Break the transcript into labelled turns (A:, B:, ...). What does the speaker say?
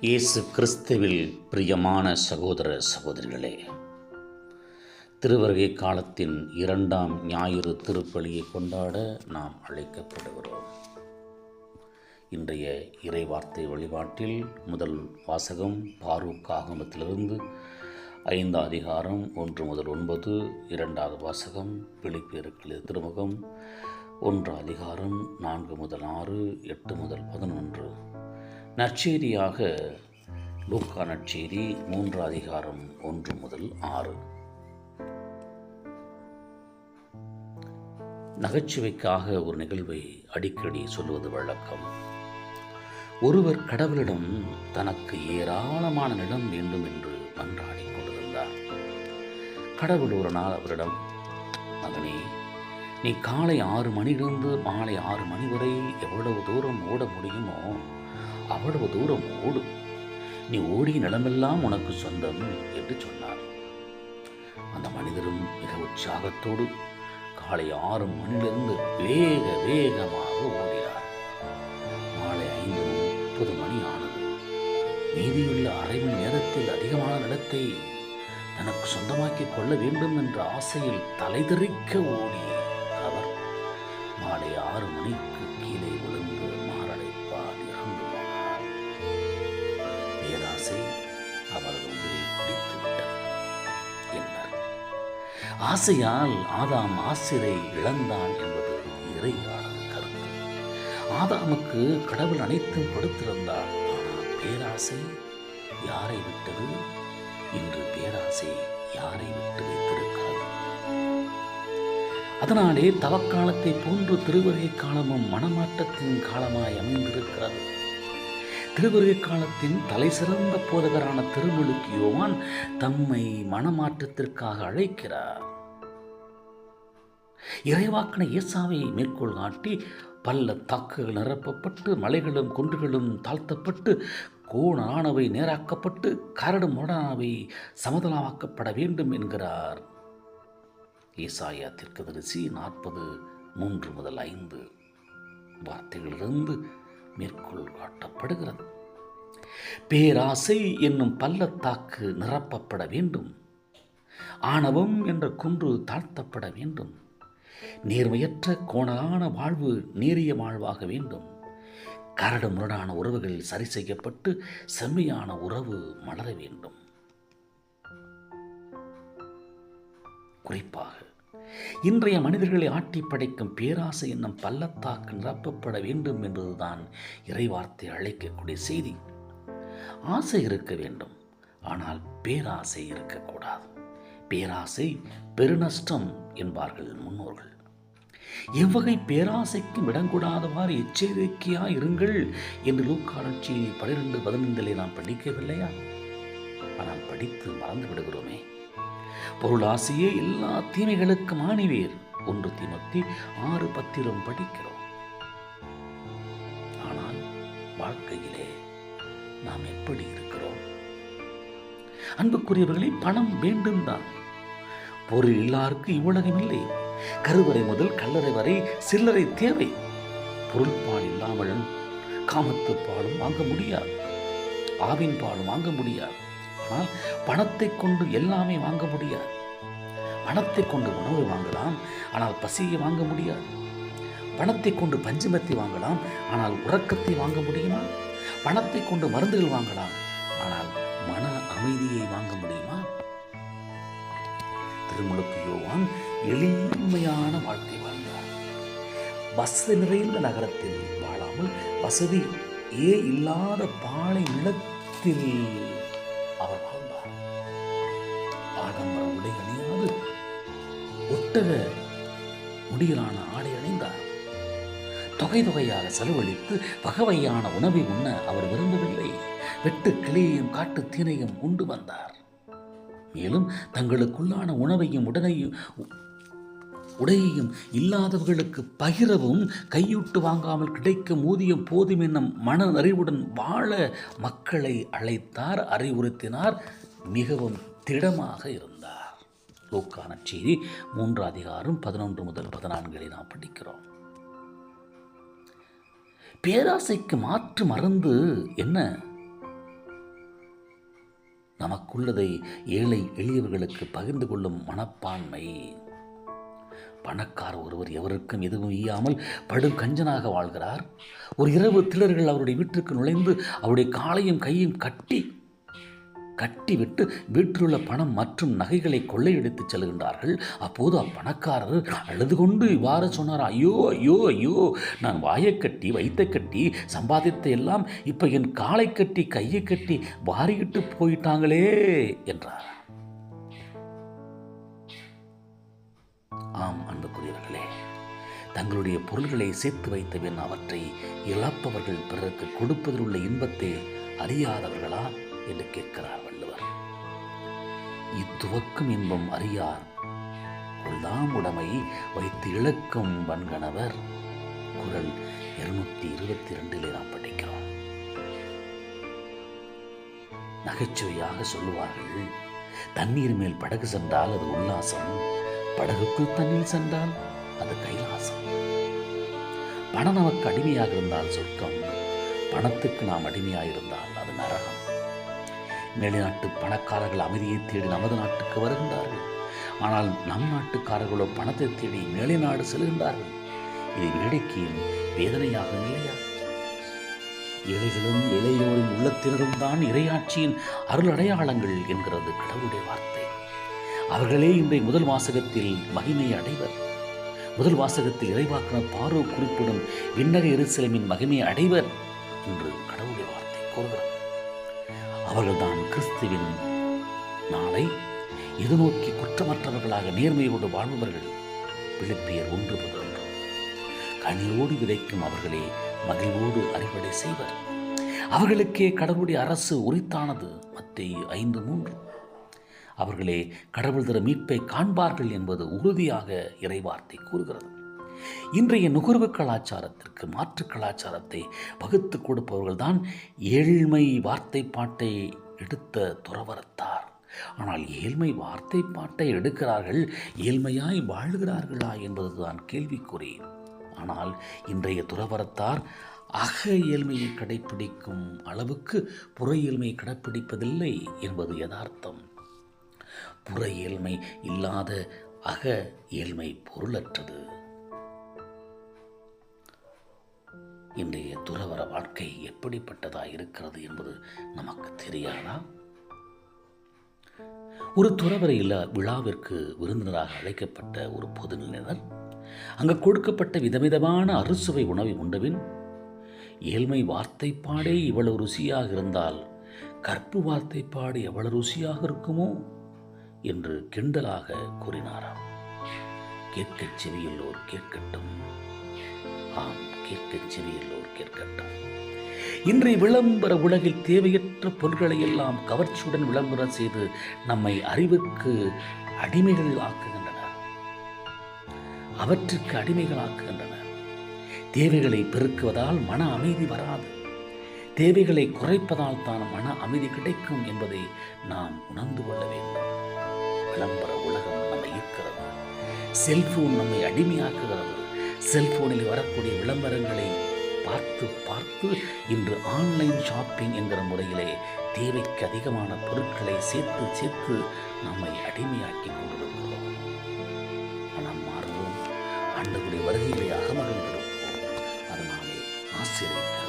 A: இயேசு கிறிஸ்துவில் பிரியமான சகோதர சகோதரிகளே திருவருகை காலத்தின் இரண்டாம் ஞாயிறு திருப்பலியை கொண்டாட நாம் அழைக்கப்படுகிறோம். இன்றைய இறைவார்த்தை வழிபாட்டில் முதல் வாசகம் பாரூக் ஆகமத்திலிருந்து ஐந்து அதிகாரம் ஒன்று முதல் ஒன்பது இரண்டாவது வாசகம் பிழைப்பேருக்கில் திருமுகம் ஒன்று அதிகாரம் நான்கு முதல் ஆறு எட்டு முதல் பதினொன்று. நற்செய்தியாக லூக்கா நற்செய்தி மூன்று அதிகாரம் ஒன்று முதல் ஆறு. நகைச்சுவைக்காக ஒரு நிகழ்வை அடிக்கடி சொல்வது வழக்கம். ஒருவர் கடவுளிடம் தனக்கு ஏராளமான நிலம் வேண்டும் என்று மன்றாடி கொண்டிருந்தார். கடவுள் ஒரு நாள் அவரிடம் மகனே நீ காலை ஆறு மணியிலிருந்து மாலை ஆறு மணி வரை எவ்வளவு தூரம் ஓட முடியுமோ அவ்வளவு தூரம் ஓடு. நீ ஓடிய நிலமெல்லாம் உனக்கு சொந்தம் என்று சொன்னார். அந்த மனிதரும் மிக உற்சாகத்தோடு காலை ஆறு மணியிலிருந்து வேக வேகமாக ஓடினார். மாலை ஐந்து முப்பது மணி ஆனது. மீதியுள்ள அரை மணி நேரத்தில் அதிகமான நிலத்தை தனக்கு சொந்தமாக்கிக் கொள்ள வேண்டும் என்ற ஆசையில் தலைதெறிக்க ஓடி அவர் மாலை ஆறு மணி ஆசையால் ஆதாம் ஆசிரை இழந்தான் என்பது இறையாளர் கருத்து. ஆதாமுக்கு கடவுள் அனைத்தும் கொடுத்திருந்தார். ஆனால் பேராசை யாரை விட்டது? இன்று பேராசை யாரை விட்டு வைத்திருக்கிறது? அதனாலே தவக்காலத்தை போன்று திருவருகை காலமும் மனமாற்றத்தின் காலமாய் அமைந்திருக்கிறது. திருவருகை காலத்தின் தலை சிறந்த போதகரான திருமுழுக்கு யோவான் தம்மை மனமாற்றத்திற்காக அழைக்கிறார். இறைவாக்கின இயேசாவை மேற்கோள் காட்டி பல்ல தாக்குகள் நிரப்பப்பட்டு மலைகளும் குன்றுகளும் தாழ்த்தப்பட்டு கோணானவை நேராக்கப்பட்டு கரடு முரடானவை சமதளமாக்கப்பட வேண்டும் என்கிறார். ஈசாயா தெற்கதரிசி நாற்பது மூன்று முதல் ஐந்து வார்த்தைகளிலிருந்து மேற்கோள் காட்டப்படுகிறது. பேராசை என்னும் பள்ளத்தாக்கு நிரப்பப்பட வேண்டும். ஆணவம் என்ற குன்று தாழ்த்தப்பட வேண்டும். நேர்மையற்ற கோணலான வாழ்வு நேரிய வாழ்வாக வேண்டும். கரடு முரடான உறவுகள் சரி செய்யப்பட்டு செம்மையான உறவு மலர வேண்டும். குறிப்பாக இன்றைய மனிதர்களை ஆட்டி படைக்கும் பேராசை என்னும் பள்ளத்தாக்கு நிரப்பப்பட வேண்டும் என்பதுதான் இறைவார்த்தை அழைக்கக்கூடிய செய்தி. ஆசை இருக்க வேண்டும் ஆனால் பேராசை இருக்கக்கூடாது. பேராசை பெருநஷ்டம் என்பார்கள் முன்னோர்கள். எவ்வகை பேராசைக்கும் இடங்கூடாதவாறு எச்சரிக்கையா இருங்கள் என்று லூக்காட்சி பனிரெண்டு பதினைந்திலே நாம் படிக்கவில்லையா? ஆனால் படித்து மறந்து விடுகிறோமே. பொருளாசையே எல்லா தீமைகளுக்கும் ஆணிவேர் ஒன்று தீமத்தி ஆறு பத்திரம் படிக்கிறோம். ஆனால் வாழ்க்கையிலே நாம் எப்படி இருக்கிறோம்? அன்புக்குரியவர்களே பணம் வேண்டும் தான். பொருள் இல்லாருக்கு இவ்வுலகம் இல்லை. கருவறை முதல் கல்லறை வரை சில்லறை தேவை. பொருள்பால் இல்லாமல் காமத்து பாலும் வாங்க முடியாது. ஆவின் பாலும் வாங்க முடியாது. ஆனால் பணத்தை கொண்டு எல்லாமே வாங்க முடியாது. பணத்தை கொண்டு உணவை வாங்கலாம் ஆனால் பசியை வாங்க முடியாது. பணத்தை கொண்டு பஞ்சமத்தை வாங்கலாம் ஆனால் உறக்கத்தை வாங்க முடியுமா? பணத்தை கொண்டு மருந்துகள் வாங்கலாம் ஆனால் மன அமைதியை வாங்க முடியும்? திருமுழுக்கு யோவான் எளிமையான வாழ்க்கை வாழ்ந்தார். வசதி நிறைந்த நகரத்தில் வாழாமல் வசதி ஏ இல்லாத பாலை நிலத்தில் அவர் வாழ்ந்தார். ஆடம்பர உடை அணியாது ஒட்டக முடியலான ஆடை அணிந்தார். தொகை தொகையாக செலவழித்து வகவையான உணவை உண்ண அவர் விரும்பவில்லை. வெட்டு கிளியையும் காட்டு தீனையும் உண்டு வந்தார். மேலும் தங்களுக்குள்ளான உணவையும் உடனையும் உடையையும் இல்லாதவர்களுக்கு பகிரவும் கையூட்டு வாங்காமல் கிடைக்கும் ஊதியம் போதும் என்னும் மன அறிவுடன் வாழ மக்களை அழைத்தார் அறிவுறுத்தினார். மிகவும் திடமாக இருந்தார். லோக்கான செய்தி மூன்று அதிகாரம் பதினொன்று முதல் பதினான்களை நாம் படிக்கிறோம். பேராசைக்கு மாற்று மருந்து என்ன? நமக்குள்ளதை ஏழை எளியவர்களுக்கு பகிர்ந்து கொள்ளும் மனப்பான்மை. பணக்கார ஒருவர் எவருக்கும் எதுவும் ஈயாமல் படு கஞ்சனாக வாழ்கிறார். ஒரு இரவு திலர்கள் அவருடைய வீட்டிற்கு நுழைந்து அவருடைய காலையும் கையும் கட்டி கட்டிவிட்டு வீட்டிலுள்ள பணம் மற்றும் நகைகளை கொள்ளையடித்துச் செல்கின்றார்கள். அப்போது அப்பணக்காரர் அழுது கொண்டு இவ்வாறு சொன்னார். ஐயோ ஐயோ ஐயோ நான் வாயை கட்டி வைத்த கட்டி சம்பாதித்த எல்லாம் இப்போ என் காலை கட்டி கையை கட்டி வாரியிட்டு போயிட்டாங்களே என்றார். ஆம் அன்புக்குரியவர்களே தங்களுடைய பொருள்களை சேர்த்து வைத்தவன் அவற்றை இழப்பவர்கள் பிறருக்கு கொடுப்பதில் உள்ள இன்பத்தை அறியாதவர்களா? என்று கேட்கிறார். இத்துவக்கும் இன்பம் அறியார். கொள்ளாம் உடைமை வைத்து இழக்கும் வன்கணவர். குரல் இருநூத்தி இருபத்தி ரெண்டிலே நாம் படிக்கிறோம். நகைச்சுவையாக சொல்லுவார்கள் தண்ணீர் மேல் படகு சென்றால் அது உல்லாசம் படகுக்குள் தண்ணீர் சென்றால் அது கைலாசம். பணம் நமக்கு அடிமையாக இருந்தால் சொர்க்கம் பணத்துக்கு நாம் அடிமையாக இருந்தால் அது நரகம். வெளிநாட்டு பணக்காரர்கள் அமைதியை தேடி நமது நாட்டுக்கு வருகின்றார்கள். ஆனால் நம் நாட்டுக்காரர்களோ பணத்தை தேடி மேலை நாடு செல்கின்றார்கள். இது வேடிக்கையும் வேதனையாக இல்லையா ஏழைகளும் இளையோரின் உள்ளத்தினரும் தான் இறையாட்சியின் அருள் அடையாளங்கள் என்கிறது கடவுளுடைய வார்த்தை. அவர்களே இன்றை முதல் வாசகத்தில் மகிமை அடைவர். முதல் வாசகத்தில் இறைவாக்கினர் பார்வை குறிப்பிடும் விண்ணக எருசலமின் மகிமையை அடைவர் என்று கடவுளுடைய வார்த்தை கூறுகிறார் அவர்கள்தான் கிறிஸ்துவின் நாளை எதிர்நோக்கி குற்றமற்றவர்களாக நேர்மையோடு வாழ்பவர்கள். பிலிப்பியர் ஒன்று பதினொன்று. கனியோடு விதைக்கும் அவர்களே மகிழ்வோடு அறுவடை செய்வர். அவர்களுக்கே கடவுளுடைய அரசு உரித்தானது. மத்திய ஐந்து மூன்று. அவர்களே கடவுள் தர மீட்பை காண்பார்கள் என்பது உறுதியாக இறைவார்த்தை கூறுகிறது. இன்றைய நுகர்வு கலாச்சாரத்திற்கு மாற்று கலாச்சாரத்தை வகுத்து கொடுப்பவர்கள்தான் ஏழ்மை வார்த்தைப்பாட்டை எடுத்த துறவரத்தார் ஆனால் ஏழ்மை வார்த்தைப்பாட்டை எடுக்கிறார்கள் ஏழ்மையாய் வாழ்கிறார்களா என்பதுதான் கேள்விக்குறி. ஆனால் இன்றைய துறவரத்தார் அக இயல்மையை கடைப்பிடிக்கும் அளவுக்கு புற இயல்மையை கடைப்பிடிப்பதில்லை என்பது யதார்த்தம். புற இயல்மை இல்லாத அக இயல்மை பொருளற்றது. இன்றைய துறவர வாழ்க்கை எப்படிப்பட்டதா இருக்கிறது என்பது நமக்கு தெரியாதா? ஒரு துறவர இல்ல விழாவிற்கு விருந்தினராக அழைக்கப்பட்ட ஒரு பொதுநிலையினர் அங்கு கொடுக்கப்பட்ட விதவிதமான அறுசுவை உணவை உண்டபின் ஏழ்மை வார்த்தைப்பாடே இவ்வளவு ருசியாக இருந்தால் கற்பு வார்த்தைப்பாடு எவ்வளவு ருசியாக இருக்குமோ? என்று கிண்டலாக கூறினாராம். கேட்கச் செவியுள்ளோர் கேட்கட்டும். ஆம். கேட்க செவியல்லோர் கேட்கட்டும். இன்றைய விளம்பர உலகில் தேவையற்ற பொருட்களை எல்லாம் கவர்ச்சியுடன் விளம்பரம் செய்து நம்மை அறிவுக்கு அடிமைகள் ஆக்குகின்றன. அவற்றுக்கு அடிமைகள் ஆக்குகின்றன. தேவைகளை பெருக்குவதால் மன அமைதி வராது. தேவைகளை குறைப்பதால் தான் மன அமைதி கிடைக்கும் என்பதை நாம் உணர்ந்து கொள்ள வேண்டும். விளம்பர உலகம் நம்மை ஈர்க்கிறது. செல்போன் நம்மை அடிமையாக்குகிறது. செல்போனில் வரக்கூடிய விளம்பரங்களை பார்த்து பார்த்து இன்று ஆன்லைன் ஷாப்பிங் என்கிற முறையிலே தேவைக்கு அதிகமான பொருட்களை சேர்த்து சேர்த்து நம்மை அடிமையாக்கி கொண்டிருக்கிறோம். மனம் மாறுவோம் ஆண்டவருடைய வருகையிலே அகமகிழ்ந்திருப்போம். அதனாலே ஆசிரியர்கள்